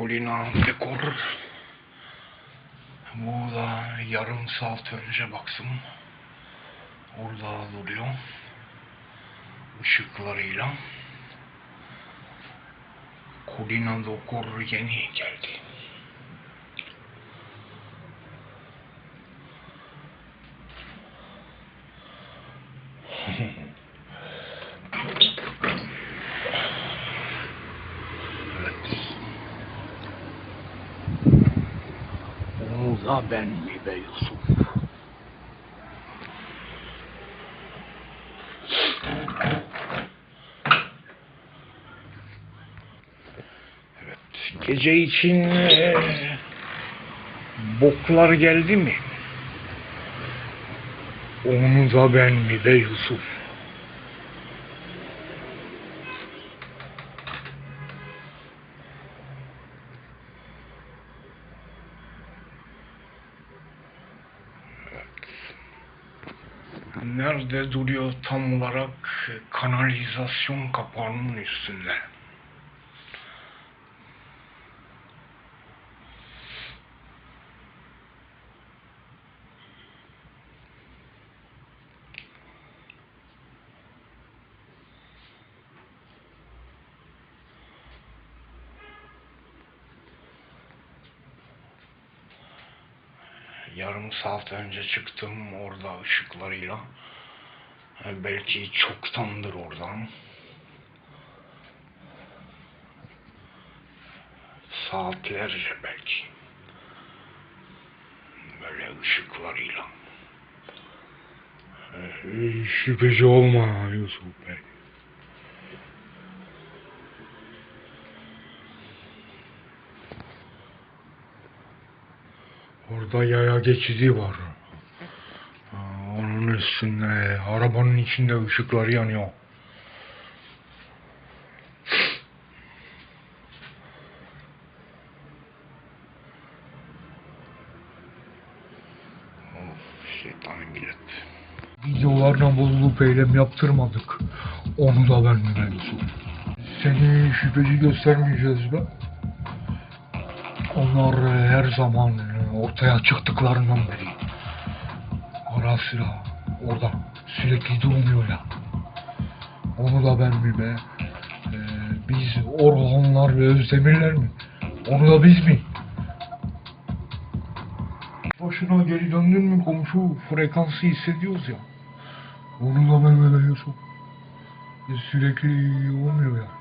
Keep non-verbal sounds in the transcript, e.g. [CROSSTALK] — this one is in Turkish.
Kolina dekor. Bu da yarım saat önce baktım. Orada duruyor. Işıklarıyla. Kolina dekor yeni geldi. Evet. [LAUGHS] Da ben mi be Yusuf? Evet, gece için eee, boklar geldi mi? Onu da ben mi be Yusuf? Nerede duruyor tam olarak kanalizasyon kapağının üstünde. Yarım saat önce çıktım orada ışıklarıyla. E, Belki çoktandır oradan. Saatlerce belki. Böyle ışıklarıyla. E, Şüpheci olma Yusuf Bey. Orada yaya geçidi var. Onun üstünde, arabanın içinde ışıkları yanıyor. Videolarına bozulup eylem yaptırmadık. Onu da ben Yusuf? Seni şüpheci göstermeyeceğiz be. Onlar her zaman ortaya çıktıklarından beri ara sıra orada sürekli durmuyor ya. Onu da ben mi be? E, biz Orhanlar ve Özdemirler mi? Onu da biz mi? Başına geri döndün mü komşu frekansı hissediyoruz ya. Onu da ben be Yusuf? E, Sürekli olmuyor ya.